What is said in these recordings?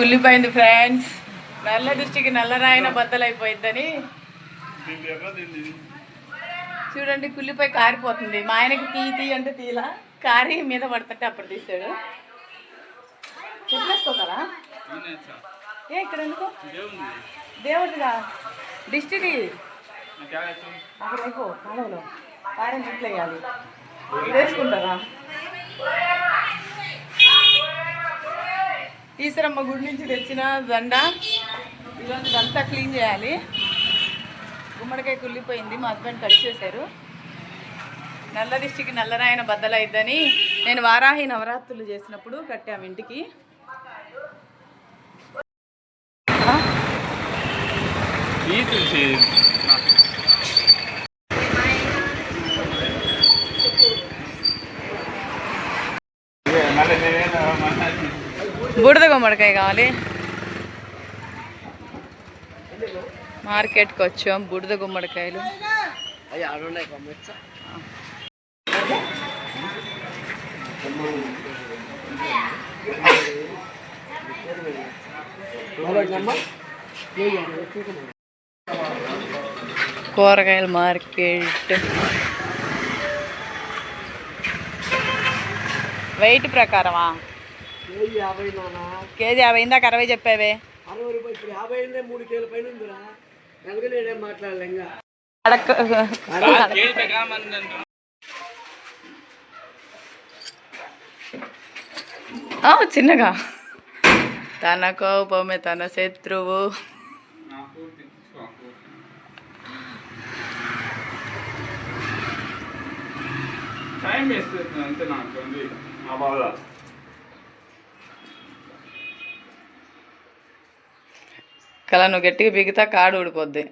కుళ్ళిపోయింది friends. నల్ల దృష్టికి నల్లరాయన బద్దలైపోయిద్దని. చూడండి కుళ్ళిపోయి కారిపోతుంది. మా ఆయనకి తీ తీ అంటే తీలా. కారి మీద పడుతుంటే అప్పుడు తీసాడు చెప్పేసుకోగలరా ఏ ఇక్కడ ఎందుకో? దేవుడిగా దిష్టిది. అక్కడ అయిపో కాలంలో కారం ఇట్లా వేయాలి. వేసుకుంటారా? ఈశ్వరమ్మ గుడి నుంచి తెచ్చిన దండ. ఈరోజు ఇదంతా క్లీన్ చేయాలి. గుమ్మడికాయ కుళ్ళిపోయింది మా హస్బెండ్ కట్ చేశారు. నల్ల దిష్టికి నల్లరాయన బద్దలైద్దని నేను వారాహి నవరాత్రులు చేసినప్పుడు కట్టాము ఇంటికి. మళ్ళీ నేనేదో బూడిద గుమ్మడికాయ కావాలి. మార్కెట్కి వచ్చాం బూడిద గుమ్మడికాయలు. కూరగాయల మార్కెట్. వెయిట్ ప్రకారమా? కేజీ యాభై నానా? కేజీ యాభై ఇందాక అరవై చెప్పావే. అడక్క. చిన్నగా. తన కోపమే తన శత్రువు. టైం వేస్ట్ అవుతుంది అంతే నాకు మా బాధ. కల నువ్వు గట్టిగా బిగితా కాడు ఊడిపోద్ది.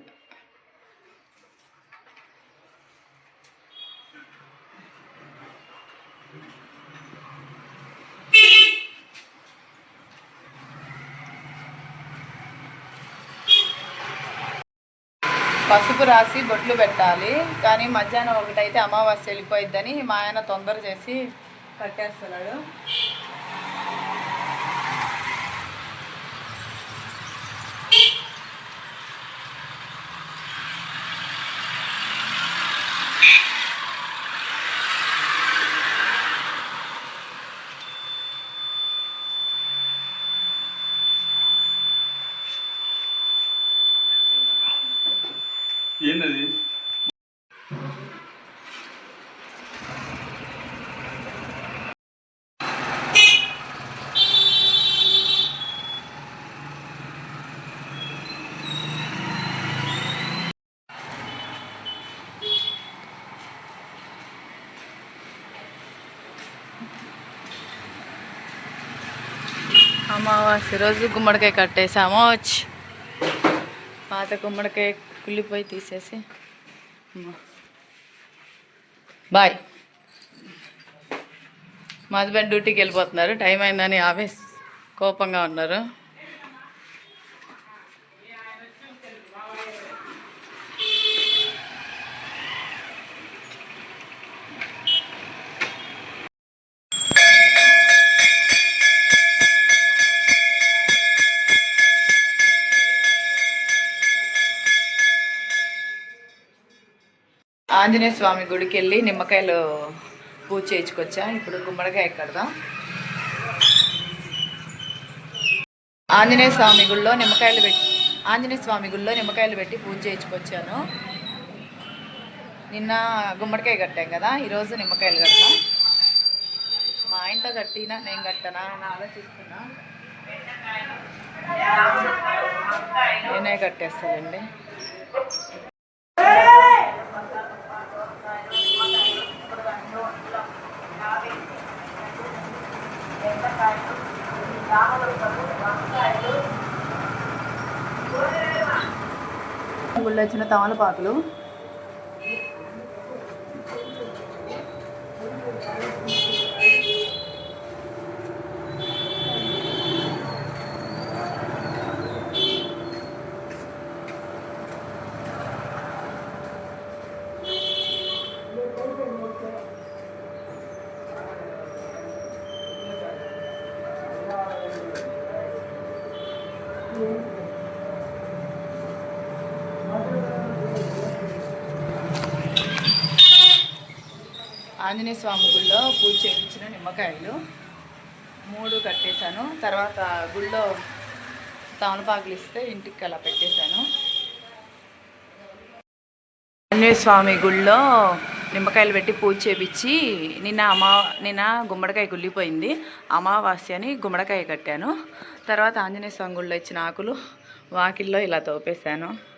పసుపు రాసి బొట్లు పెట్టాలి. కానీ మధ్యాహ్నం ఒకటైతే అమావాస్య వెళ్ళిపోయిద్దని మా ఆయన తొందర చేసి కట్టేస్తున్నాడు. ఏంటది అమావాస్య రోజు గుమ్మడికాయ కట్టేసాము. వచ్చి పాత గుమ్మడికాయ కుళ్ళిపోయి తీసేసి. బాయ్. మా హస్బెండ్ డ్యూటీకి వెళ్ళిపోతున్నారు. టైం అయిందని ఆఫీస్ కోపంగా ఉన్నారు. ఆంజనేయ స్వామి గుడికి వెళ్ళి నిమ్మకాయలు పూజ చేయించుకొచ్చా? ఇప్పుడు గుమ్మడికాయ కడదాం. ఆంజనేయ స్వామి గుళ్ళో నిమ్మకాయలు పెట్టి ఆంజనేయ స్వామి గుళ్ళో నిమ్మకాయలు పెట్టి పూజ చేయించుకొచ్చాను. నిన్న గుమ్మడికాయ కట్టాం కదా ఈరోజు నిమ్మకాయలు కడతాం. మా ఆయనతో కట్టినా నేను కట్టనా అని ఆలోచిస్తున్నా. నేనే కట్టేస్తానండి. గుళ్ళు వచ్చిన తమలపాకులు. ఆంజనేయ స్వామి గుళ్ళో పూజ చేయించిన నిమ్మకాయలు. మూడు కట్టేశాను. తర్వాత గుళ్ళో తమలపాకులు ఇస్తే ఇంటికి అలా పెట్టేశాను. ఆంజనేయ స్వామి గుళ్ళో నిమ్మకాయలు పెట్టి పూజ చేపించి నిన్న అమా నిన్న గుమ్మడికాయ కుళ్ళిపోయింది. అమావాస్య అని గుమ్మడికాయ కట్టాను. తర్వాత ఆంజనేయ స్వామి గుళ్ళో ఇచ్చిన ఆకులు వాకిల్లో ఇలా తోపేశాను.